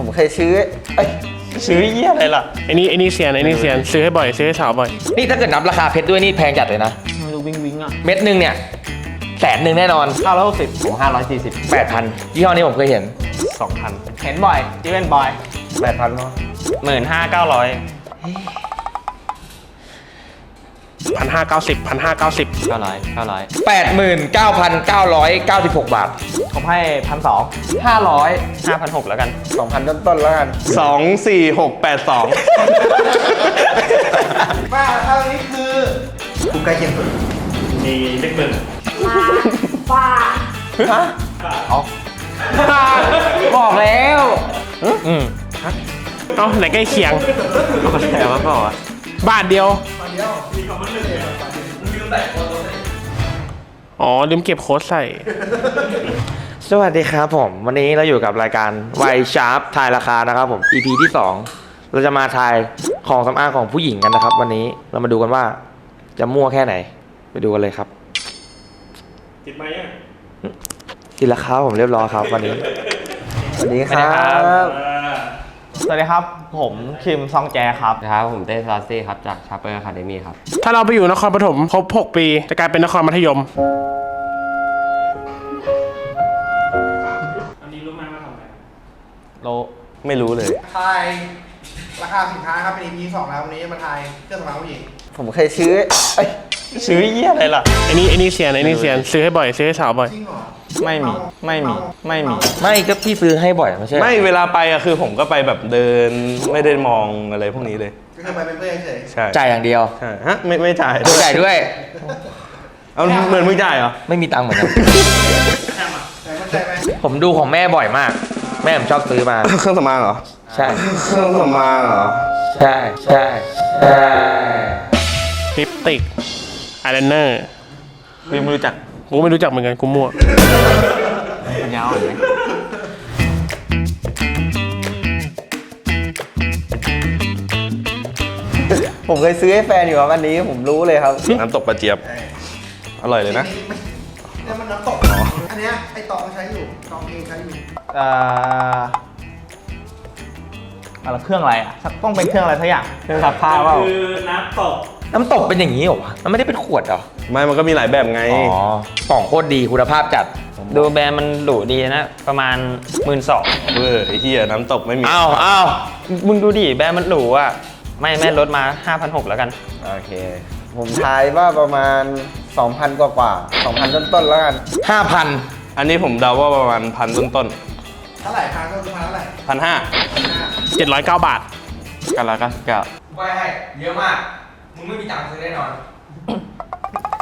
ผมเคยซื้อเอ้ยซื้อเยี่ยอะไรล่ะไอ้นี่ไอ้นี่เซียนไอ้นี่เซียนซื้อให้บ่อยซื้อให้สาวบ่อย นี่ถ้าเกิดนับราคาเพชรด้วยนี่แพงจัดเลยนะไม่รู้วิงวิงอะเม็ดหนึ่งเนี่ยแสนหนึ่งแน่นอนเก้าร้อยหกสิบผมห้าร้อยสี่สิบแปดพันยี่ห้อนี้ผมเคยเห็นสองพันเห็นบ่อยที่เป็นบ่อยแปดพันเนาะหมื่นห้าเก้าร้อย พันห้าเก้าสิบพันห้าเก้าสิบเก้าร้อยเก้าร้อยแปดหมื่นเก้าพันเก้าร้อยเก้าสิบหกบาท ผมให้พันสองห้าร้อยห้าพันหกแล้วกันสองพันต้นๆแล้วกัน สองสี่หกแปดสองป้าเท่านี้คือคุณใกล้เคียงสุดมีเลขหนึ่งฟ้าฮะอ๋อบอกแล้วอืมเอ้าไหนใกล้เคียงแต่ว่าเปล่าอะ บาทเดียว อ๋อ ลืมเก็บโค้ดใส่ สวัสดีครับผม วันนี้เราอยู่กับรายการไวชาร์ปทายราคานะครับผม EP ที่ 2 เราจะมาทายของสำอางของผู้หญิงกันนะครับ วันนี้เรามาดูกันว่าจะมั่วแค่ไหน ไปดูกันเลยครับติดไหมอะกินราคาผมเรียบร้อยครับ วันนี้สวัสดีครับ สวัสดีครับ ผมคิมซองแจครับครับผมเต้ซาซี่ครับจากชาเปอร์คาเดมี่ครับ ถ้าเราไปอยู่นครปฐมครบ 6 ปี จะกลายเป็นนครมัธยมอันนี้รู้ไหมว่าทำอะไรโลไม่รู้เลย ทายราคาสินค้าครับเป็น EP สองแล้ววันนี้มาทายเครื่องสำอางผู้หญิงผมเคยซื้อเอ้ยซื้อเยี่ยอะไรล่ะ ไอ้นี่ไอ้นี่เซียนไอ้นี่เซียนซื้อให้บ่อย ซื้อให้สาวบ่อย จริงเหรอ ไม่มีไม่มีไม่มี ไม่ก็พี่ซื้อให้บ่อยไม่ใช่เหรอไม่เวลาไปอะคือผมก็ไปแบบเดินไม่ได้มองอะไรพวกนี้เลยก็คือไปเป็นเพื่อนเฉยใช่จ่ายอย่างเดียวใช่ฮะไม่ไม่จ่ายไม่จ่ายด้วย เอาเหมือนมึงจ่ายเหรอไม่มีตังค์เหมือนกันแต่มั่นใจไหมผมดูของแม่บ่อยมาก แม่ผมชอบซื้อมา เครื่องสำอางเหรอใช่ เครื่องสำอางเหรอใช่ใช่ใช่ลิปสติกอายไลเนอร์วิไม่รู้จัก กูไม่รู้จักเหมือนกันกูมั่ว ปัญญาอ่อนไหมผมเคยซื้อให้แฟนอยู่ครับอันนี้ผมรู้เลยครับ น้ำตกปลาเจี๊ยบ อร่อยเลยนะเนี่ยมันน้ำตก อันเนี้ยไอตองใช้อยู่ ตองเองใช้อยู่ เอ่ออะไรเครื่องอะไรอะสักต้องเป็นเครื่องอะไรสักอย่างเครื่องซักผ้าเปล่าน้ำตก เป็นอย่างนี้เหรอวะมันไม่ได้เป็นขวดเหรอ ไม่มันก็มีหลายแบบไง อ๋อกล่องโคตรดีคุณภาพจัด ดูแบรนด์มันหรูดีนะ ประมาณหมื่นสองเออไอ้ที่น้ำตกไม่มีอ้าวอ้าวมึงดูดิแบรนด์มันหรูอะ ไม่แม่ลดมา 5,600แล้วกัน โอเค ผมทายว่าประมาณ 2,000 กว่ากว่า2,000 ต้นๆแล้วกัน 5,000 อันนี้ผมเดาว่าประมาณพันต้นเท่าไหร่พันก็คือพันเท่าไหร่พันห้า709บาทกันแล้วก็เก้า ไม่ให้เยอะมากมึ งไม่มีตังค์ซื้อแน่นอน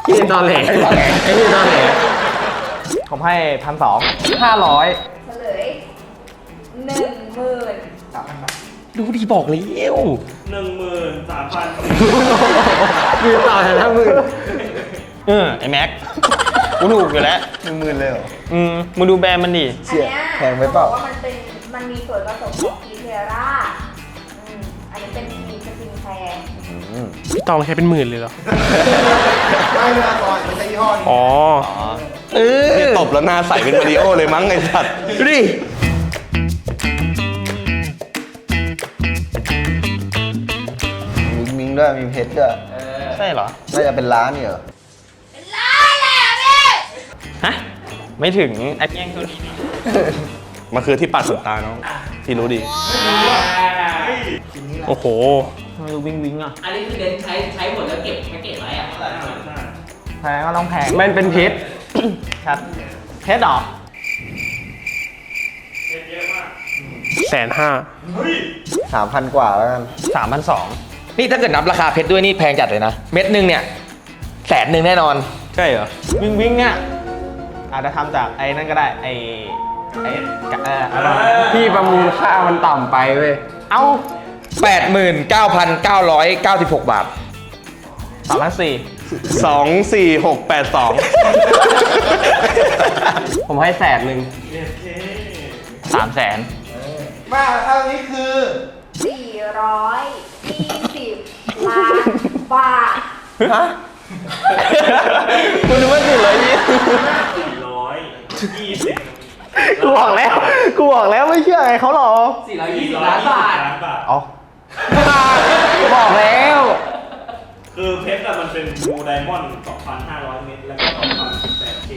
ที่ตอนเหลไอ้ตอนแหล ไอ้ที่ตอนแหลผมให้พันสอง500เฉลยหนึ่งหมื่นสามพันบาทดูดีบอกเลยเอ้วหนึ่งหมื่นสามพันมีต่อแถวห้าหมื่นเออไอแม็กกูถูกอยู่แล้วหนึ่งหมื่นเลยเหรอ อืมมึงดูแบรนด์มันดิเชี่ยอันเนี้ยแพงไปเปล่าขบอกว่ามันเป็นมันมีส่วนผสมของกีเทรา พี่ตองใช้เป็นหมื่นเลยเหรอ ไม่เวลาก่อนมันใช้ยี่ห้อนี้อ๋อ เออนี่ตบแล้วหน้าใสเป็นมาริโอเลยมั้งไอ้สัตว์ดูดิ มีมิงด้วยมีเพชรด้วยใช่เหรอ น่าจะเป็นร้านเนี่ยเหรอฮะ ไม่ถึงไอ้แย่งเท่านี้มันคือที่ปัดขนตาน้องที่รู้ดี โอ้โห ไม่รู้วิงวิงอะ อันนี้คือเดนใช้ใช้หมดแล้วเก็บแพ็กเกจไว้อะแพงก็ต้องแพงมันเป็นเพชร ครับเพชรเหรอแสนห้าสามพันกว่าแล้วกันสามพันสองนี่ถ้าเกิดนับราคาเพชรด้วยนี่แพงจัดเลยนะ เม็ดหนึ่งเนี่ยแสนหนึ่งแน่นอน ใช่เหรอ วิงวิงอะอาจจะทำจากไอ้นั่นก็ได้ไอ้ไอ้กะเอออะไรวะพี่ประมูลค่ามันต่ำไปเว้ย เอ้า 89,996 บาท สามพันสี่สองสี่หกแปดสองผมให้แสนหนึ่งสามแสนมาเท่านี้คือสี่ร้อยยี่สิบล้านบาทฮะคุณนึกว่าสี่ร้อยยี่ร้อยยี่สิบกูบอกแล้ว กูบอกแล้วไม่เชื่อไงเขาหรอก420ล้านบาทล้านบาทอ๋อ บอกแล้ว คือเพชรอะมันเป็นบลูไดมอนด์2,500 เมตร แล้วก็2,018เค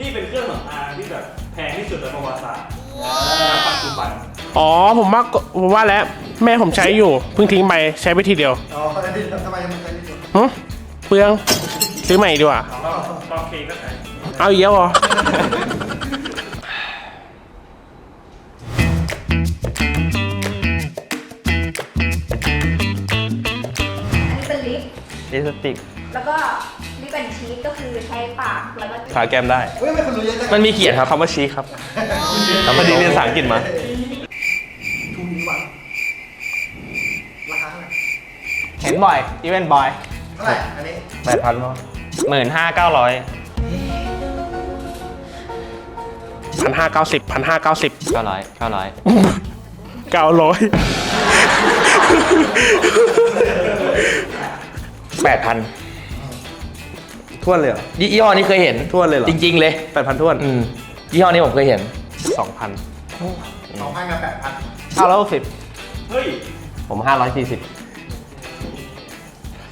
นี่เป็นเครื่องสำอางที่แบบแพงที่สุดในประวัติศาสตร์ณปัจจุบันอ๋อผมว่าก็ผมว่าแล้วแม่ผมใช้อยู่เพิ่งทิ้งไปใช้ไปทีเดียวอ๋อทำไมมันใช้ไม่สุดหึเปลืองซื้อใหม่ดีกว่าตอนเคก็ใช้ เอาอีกแล้วเหรอ ลิปสติก แล้วก็ลิปแอนชีสก็คือใช้ปากแล้วก็ทาแก้มได้มันมีเขียนครับคำว่าชีสครับแล้วพอดีเรียนภาษาอังกฤษมาทุนวันราคาเท่าไหร่เห็นบ่อยอีเวนต์บ่อยเท่าไหร่อันนี้แปดพันมั้งหมื่นห้าเก้าร้อยพันห้าเก้าสิบพันห้าเก้าสิบเก้าร้อยเก้าร้อยเก้าร้อย แปดพันทวนเลยเหรอยี่ห้อนี้เคยเห็นถ้วนเลยเหรอ จริง ๆ เลยแปดพันทวนยี่ห้อนี้ผมเคยเห็น สองพันสองพันกับแปดพันเก้าร้อยหกสิบเฮ้ย ผมห้าร้อยสี่สิบ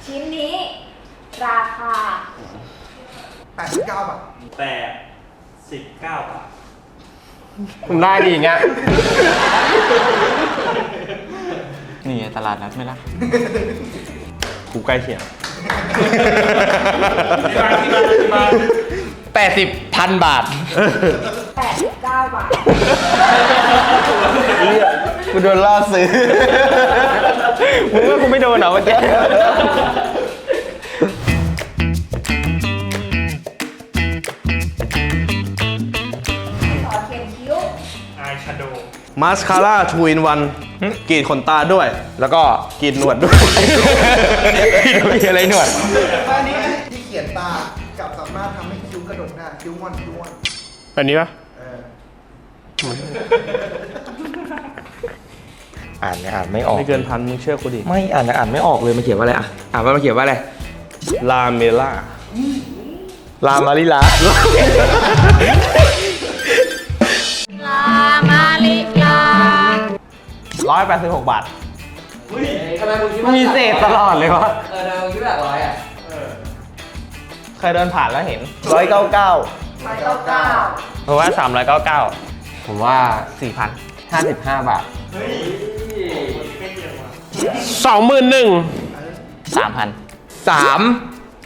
ชิ้นนี้ ราคา แปดสิบเก้าบาทแปดสิบเก้าบาทคุณได้ดีองเงี้ยนี่ตลาดนัดไหมล่ะ กูใกล้เคียงแปดสิบพันบาท89บาทกูโดนล่อซื้อ มึงว่ากูไม่โดนเหรอเมื่อกี้ ขอเขียนคิ้ว อายชาโด มาสคาร่าทูอินวัน กรีดขนตาด้วย แล้วก็กรีดหนวดด้วยมีอะไรหนวด อันนี้ที่เขียนตากับสามารถทำให้คิ้วกระดกได้คิ้ววันคิ้ววันแบบนี้ปะเอออ่านเนี่ยอ่านไม่ออก ไม่เกินพันมึงเชื่อกูดิ ไม่อ่านอ่านไม่ออกเลยมันเขียนว่าอะไรอะอ่านว่ามันเขียนว่าอะไร ลาเมล่า ลามาริลา ร้อยแปดสิบหกบาททำไมมึงคิดว่ามีเศษตลอดเลยวะ เออทำไมมึงคิดว่าร้อยอะเคยเดินผ่านแล้วเห็นร้อยเก้าเก้า199ผมว่าสามร้อยเก้าเก้าผมว่า สี่พัน55 บาทสองหมื่นหนึ่งสามพันสาม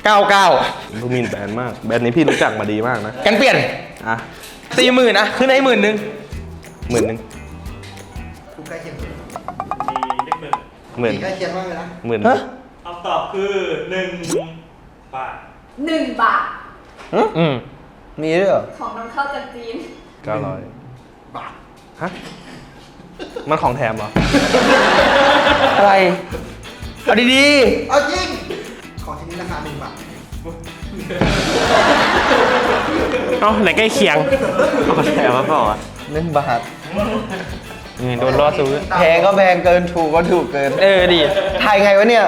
เก้าเก้าดูหมินแบรนด์มาก แบรนด์นี้พี่รู้จักมาดีมากนะ กันเปลี่ยนอะสี่หมื่นนะขึ้นให้หมื่นหนึ่งหมื่นหนึ่งถูกใกล้เคียงสุดมีเลขหนึ่ง หมื่น ใกล้เคียงมากเลยนะหมื่นฮะคำตอบคือ1บาท1บาทอืมมีด้วยเหรอของนำเข้าจากจีน เก้าร้อยบาทฮะมันของแถมเหรอ อะไรเอาดีเอาจริง ของชิ้นนี้ราคาหนึ่งบาทเอ้าไหนใกล้เคียงแถมมาเปล่าอะหนึ่งบาท นี่โดนล่อซื้อ แพงก็แพงเกินถูกก็ถูกเกินเออดี ถ่ายไงวะเนี่ย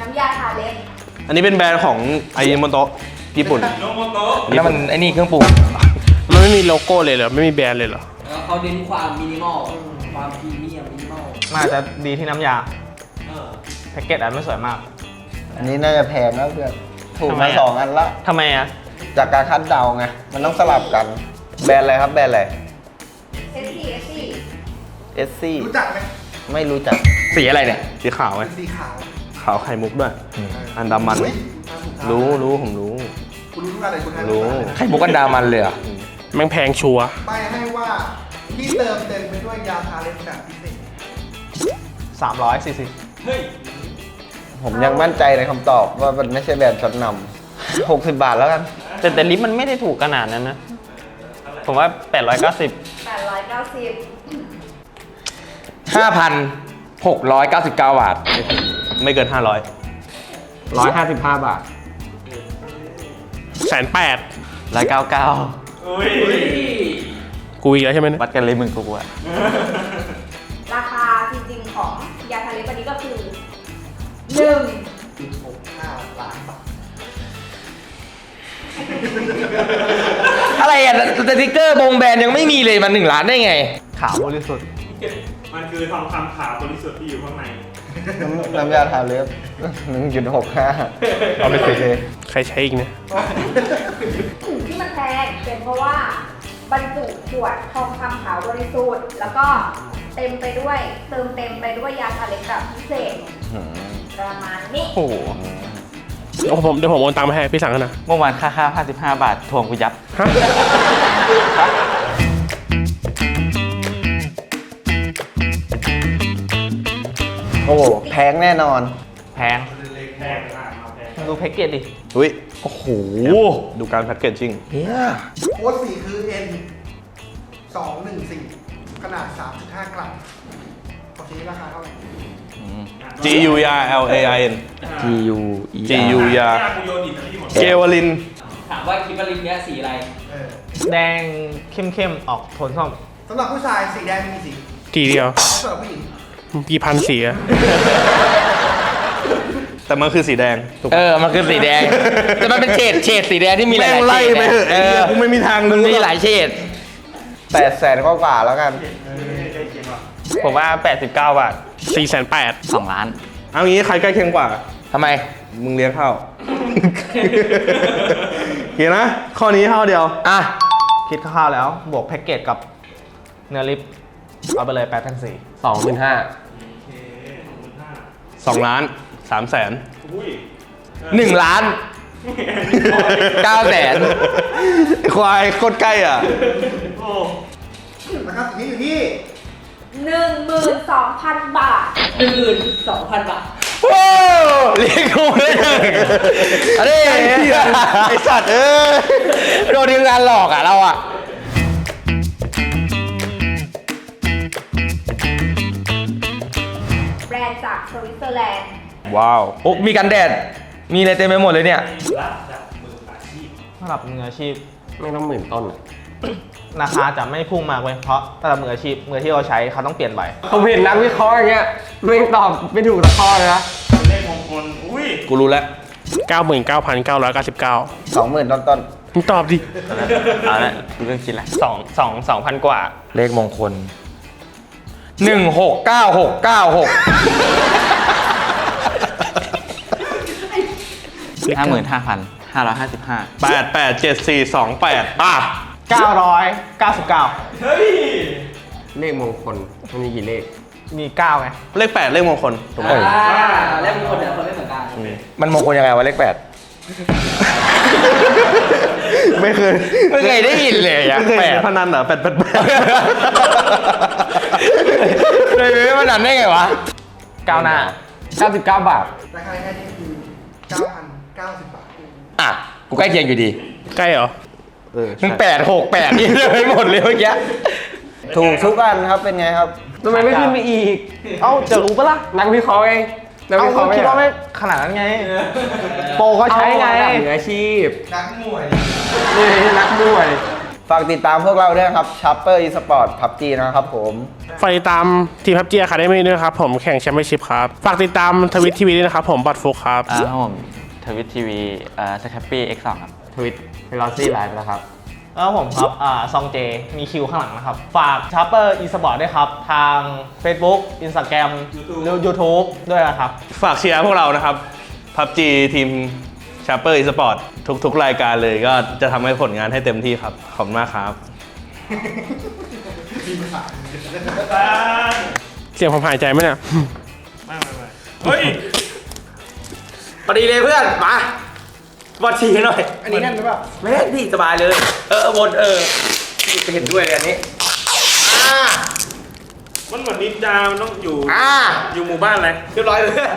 น้ำยาทาเล็บอันนี้เป็นแบรนด์ของไอโมโตะญี่ปุ่นโนโมโตะๆแล้วมันไอ้นี่เครื่องปรุงมันไม่มีโลโก้เลยเหรอ ไม่มีแบรนด์เลยเหรอ แล้วเขาเน้นความมินิมอล ความพรีเมียมมินิมอลมันอาจจะดีที่น้ำยาเออ แพ็กเกจอันไม่สวยมาก อันนี้น่าจะแพงนะเพื่อนถูกทำไมมาอะ สองอันละทำไมอะ จากการคัดเดาไง มันต้องสลับกัน แบรนด์อะไรครับแบรนด์อะไรเอสซี่เอสซี่เอสซี่รู้จักไหมไม่รู้จัก สีอะไรเนี่ย สีขาวไหมสีขาวขาวไข่มุกด้วย อันดามัน อุ๊ยมาถูกทางรู้รู้ผมรู้ คุณรู้ทุกอะไรคุณให้รู้ทุกอันเลยนะไข่มุกกันดามันเลยเหรอะแม่งแพงชัวร์ใบให้ว่าที่เติมเต็มไปด้วยยาทาเล็บแบบพิเศษ340เฮ้ยผมยังมั่นใจในคำตอบว่ามันไม่ใช่แบรนด์ชั้นนำหกสิบบาทแล้วกัน แต่แต่ลิฟต์มันไม่ได้ถูกขนาดนั้นนะ ผมว่า 890 890ห้าพันหกร้อยเก้าสิบเก้าบาท ไม่เกิน 500 155 บาท แสนแปดร้อยเก้าเก้าอุ้ยกูอีกแล้วใช่ไหมเนี่ยวัดกันเลยมึงกูอะราคาจริงๆของยาทาเล็บอันนี้ก็คือ 1 อะไรอะสติ๊กเกอร์บงแบรนด์ยังไม่มีเลยมันหนึ่งล้านได้ไง ขาวบริสุทธิ์มันคือทองคำขาวบริสุทธิ์ที่อยู่ข้างในน้ำน้ำยาทาเล็บ1.65เอาไปสิใครใช้อีกเนี่ยที่มันแพงเป็นเพราะว่าบรรจุขวดทองคำขาวบริสุทธิ์แล้วก็เต็มไปด้วยเติมเต็มไปด้วยยาทาเล็บแบบพิเศษประมาณนี้ โอ้โห โอ้ผมเดี๋ยวผมโอนตังค์มาให้พี่สั่งกันนะ เมื่อวานค่าข้าว55 บาททวงกูยับ ฮะ โอ้โหแพงแน่นอนแพงแพงมากเอาแพงดูแพ็กเกจดิ อุ้ยโอ้โห ดูการแพ็กเกจจิ้งโค้ดสีคือ N 214ขนาด 3.5 กรัม ขอชี้ราคาเท่าไหร่ G U R L A I N G U E G U ยาแค่กูโยนอิตาลีหมดเกวลิน ถามว่าคิดว่าลิงเนี้ยสีอะไร เออแดงเข้มๆ ออกโทนส้มสำหรับผู้ชายสีแดงมีกี่สีทีเดียวแล้วสำหรับผู้หญิงกี่พันสีอะแต่มันคือสีแดงถูกเออ มันคือสีแดง แต่มันเป็นเฉดเฉดสีแดงที่มีหลายแม่งๆไล่เฉดไปเถอะเอไอ้เหี้อยกูไม่มีทางมันรู้มีหลายเฉด8แสนกว่าๆแล้วกัน ผมว่า 89 บาทสี่แสนแปด2ล้าน เอางี้ใครใกล้เคียงกว่า ทำไม มึงเลี้ยงข้าวเห็นนะ ข้อนี้เท่าเดียว อะ คิดคร่าวๆแล้ว บวกแพ็กเกจกับเนื้อลิป เอาไปเลย8 4 0 0 สองหมื่นห้า2ล้าน3แสนอุ้ยหนึ่งล้านเก้าแสนควายโคตรใกล้อะโอ้ราคาสีนี้อยู่ที่ 12,000 บาท หนึ่งหมื่นสองพันบาท โอ้เรียกกูเลยอันนี้ไอสัตว์เอ้ยโดนทีมงานหลอกอะเราอะ แบรนด์จากสวิตเซอร์แลนด์ ว้าวโอ้มีกันแดด มีอะไรเต็มไปหมดเลยเนี่ย ระดับมืออาชีพสำหรับมืออาชีพ ไม่ต้องหมื่นต้นอะ ราคาจะไม่พุ่งมากเว้ยเพราะสำหรับมืออาชีพมือที่เราใช้เขาต้องเปลี่ยนบ่อยผมเห็นนักวิเคราะห์อย่างเงี้ยไม่ตอบไม่ถูกสักข้อเลยนะเลขมงคลอุ้ยกูรู้แล้วเก้าหมื่นเก้าพันเก้าร้อยเก้าสิบเก้า20,000ต้นมึงตอบดิเอาละกูเรื่องคิดละ2 2 2,000กว่า เลขมงคลหนึ่งหกเก้าหกเก้าหกห้าหมื่นห้าพันห้าร้อยห้าสิบห้า8 8 7 4 2 8ป่ะ 999 เฮ้ย เลขมงคลมันมีกี่เลข มี9ไง เลข8เลขมงคลถูกไหม อ่าแล้วมีคนแต่ละคนไม่เหมือนกันมันมงคลยังไงวะเลขแปด ไม่เคยไม่เคยได้ยินเลยอะไม่เคยแปด เห็นพนันเหรอแปดแปดแปดเลยมันนั่นได้ไงวะ ก้าวหน้าเก้าสิบเก้าบาท ราคาแค่นี้คือ9,090บาท อะ กูใกล้เคียงอยู่ดี ใกล้เหรอ เออมึงแปดหกแปดนี่เลยหมดเลยเมื่อกี้ๆถูกทุกอันครับเป็นไงครับทำไมไม่ขึ้นไปอีก เอ้าจะรู้ปะล่ะนักวิเคราะห์เองนักเอ้าวิเคราะห์คิดว่าไม่เหรอขนาดนั้นไง โปรเขาใช้ไง เอาระดับมืออาชีพนักมวยนี่นักมวย ฝากติดตามพวกเราด้วยครับ Sharper Esport PUBG นะครับผม ฝากติดตามทีมพับจีอะคาเดมี่ด้วยนะครับ ผมแข่งแชมเปี้ยนชิพครับ ฝากติดตามทวิตทีวีด้วยนะครับ ผมบัตรฟุกครับ อ่าครับผมทวิตทีวีอ่าสแคปปี้ X2 ครับ ทวิต เวลาซี่ไลฟ์แล้วครับ แล้วผมครับอ่าซองเจ มีคิวข้างหลังนะครับ ฝาก Sharper eSport ด้วยครับ ทาง Facebook Instagram หรือ YouTube ด้วยนะครับ ฝากเชียร์พวกเรานะครับ PUBG ทีม Sharper Esport ทุกๆ รายการเลยก็จะทำให้ผลงานให้เต็มที่ครับ ขอบคุณมากครับ เสียงผมหายใจไหมเนี่ย ไม่ไม่ไม่เฮ้ย พอดีเลยเพื่อน มา บอลฉีกันหน่อย อันนี้แน่นหรือเปล่าไม่ได้พี่สบายเลย เออวนเออเห็นด้วยเลยอันนี้ อ่ามันเหมือนนินจามันต้องอยู่ อ่าอยู่หมู่บ้านอะไรเรียบร้อยเลย